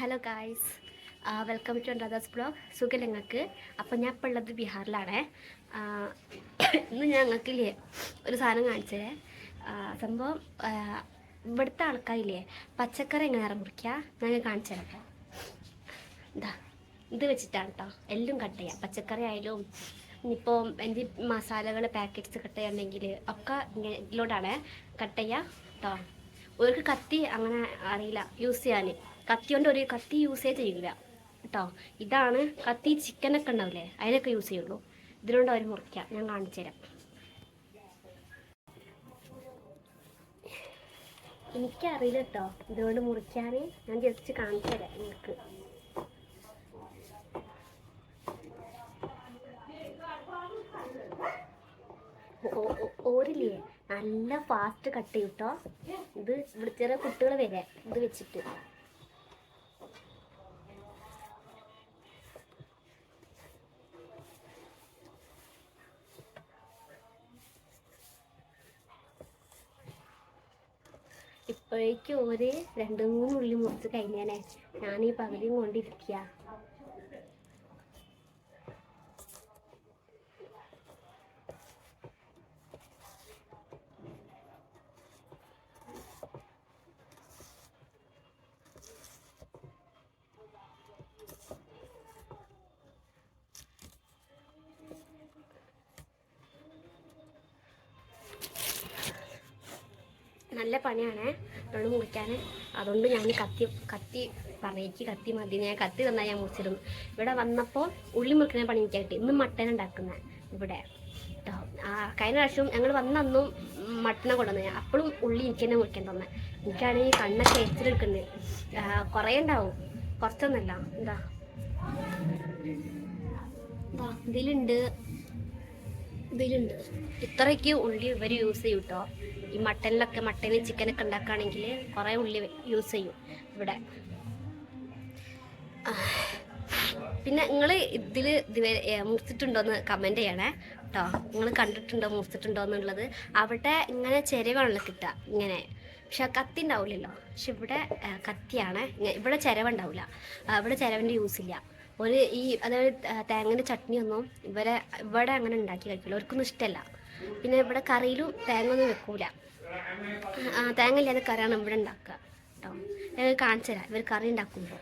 Hello guys welcome to അൻഡാദാസ് blog സുഖം ഞങ്ങൾക്ക് അപ്പം ഞാൻ ഇപ്പോൾ ഉള്ളത് ബീഹാറിലാണ്. ഇന്ന് ഞങ്ങൾക്കില്ലേ ഒരു സാധനം കാണിച്ചേ. സംഭവം ഇവിടുത്തെ ആൾക്കാരില്ലേ പച്ചക്കറി എങ്ങനെ മുറിക്കുക ഞങ്ങൾ കാണിച്ചു തരാം ഇതാ ഇത് വെച്ചിട്ടാണ് കേട്ടോ. എല്ലാം കട്ട് ചെയ്യാം. പച്ചക്കറി ആയാലും ഇനിയിപ്പോൾ എന്റെ മസാലകൾ പാക്കറ്റ്സ് കട്ട് ചെയ്യണമെങ്കിൽ ഒക്കെ ഇതിലോട്ടാണ് കട്ട് ചെയ്യുക കേട്ടോ ഒരു കത്തി അങ്ങനെ അറിയില്ല യൂസ് ചെയ്യാൻ കത്തി കൊണ്ട് ഒരു കത്തി യൂസേ ചെയ്യില്ല കേട്ടോ ഇതാണ് കത്തി ചിക്കനൊക്കെ ഉണ്ടാവില്ലേ? അതിനൊക്കെ യൂസ് ചെയ്യുള്ളൂ. ഇതിലുകൊണ്ട് അവർ മുറിക്കാം. ഞാൻ കാണിച്ചു തരാം എനിക്കറിയില്ല കേട്ടോ ഇതുകൊണ്ട് മുറിക്കാൻ ഞാൻ ജസ്റ്റ് കാണിച്ചു തരാം നിങ്ങൾക്ക് ഓരില്ലേ? നല്ല ഫാസ്റ്റ് കട്ട് ചെയ്യും കേട്ടോ ഇത് ഇവിടെ ചെറിയ കുട്ടികൾ വരെ ഇത് വെച്ചിട്ട്. ഇപ്പോഴേക്കും ഒരു രണ്ട് മൂന്ന് ഉള്ളി മുറിച്ച് കഴിഞ്ഞേനെ ഞാൻ ഈ പകുതിയും കൊണ്ടിരിക്കുക നല്ല പണിയാണ്. അതുകൊണ്ട് മുറിക്കാൻ അതുകൊണ്ട് ഞാൻ കത്തി കത്തി പറയിക്ക് കത്തി മതി. ഞാൻ കത്തി തന്നാൽ ഞാൻ മുറിച്ചിരുന്നു ഇവിടെ വന്നപ്പോൾ ഉള്ളി മുറിക്കുന്ന പണി എനിക്ക് കിട്ടി. ഇന്ന് മട്ടൻ ഉണ്ടാക്കുന്നത് ഇവിടെ. കേട്ടോ ആ കഴിഞ്ഞ പ്രാവശ്യം ഞങ്ങൾ വന്നന്നും മട്ടനെ കൊണ്ടുവന്നു. അപ്പോഴും ഉള്ളി എനിക്ക് തന്നെ മുറിക്കാൻ തന്നെ. എനിക്കാണെങ്കിൽ കണ്ണൊക്കെ എച്ചിലെടുക്കുന്നത് കുറേ ഉണ്ടാവും. കുറച്ചൊന്നല്ല. എന്താ? ഇതിലുണ്ട്. ഇതിലുണ്ട്. ഇത്രയ്ക്ക് ഉള്ളി ഇവർ യൂസ് ചെയ്യും കേട്ടോ ഈ മട്ടനിലൊക്കെ മട്ടന് ചിക്കനൊക്കെ ഉണ്ടാക്കുകയാണെങ്കിൽ കുറേ ഉള്ളി യൂസ് ചെയ്യും ഇവിടെ. പിന്നെ നിങ്ങൾ ഇതിൽ മുറിച്ചിട്ടുണ്ടോയെന്ന് കമന്റ് ചെയ്യണേ കേട്ടോ നിങ്ങൾ കണ്ടിട്ടുണ്ടോ മുറിച്ചിട്ടുണ്ടോ എന്നുള്ളത് അവിടെ ഇങ്ങനെ ചെരവാണല്ലോ കിട്ടുക ഇങ്ങനെ. പക്ഷെ കത്തി ഉണ്ടാവില്ലല്ലോ പക്ഷെ ഇവിടെ കത്തിയാണ്. ഇവിടെ ചിരവുണ്ടാവില്ല ഇവിടെ ചിരവിന്റെ യൂസ് ഇല്ല. ഒരു ഈ അതായത് തേങ്ങന്റെ ചട്നിയൊന്നും ഇവരെ ഇവിടെ അങ്ങനെ ഉണ്ടാക്കി കഴിക്കില്ല അവർക്കൊന്നും ഇഷ്ടമല്ല പിന്നെ ഇവിടെ കറിയിലും തേങ്ങ ഒന്നും വെക്കൂല. തേങ്ങ ഇല്ലാതെ കറിയാണ് ഇവിടെ ഉണ്ടാക്കുക. കേട്ടോ ഞങ്ങൾ കാണിച്ചു തരാം ഇവർ കറി ഉണ്ടാക്കുമ്പോൾ.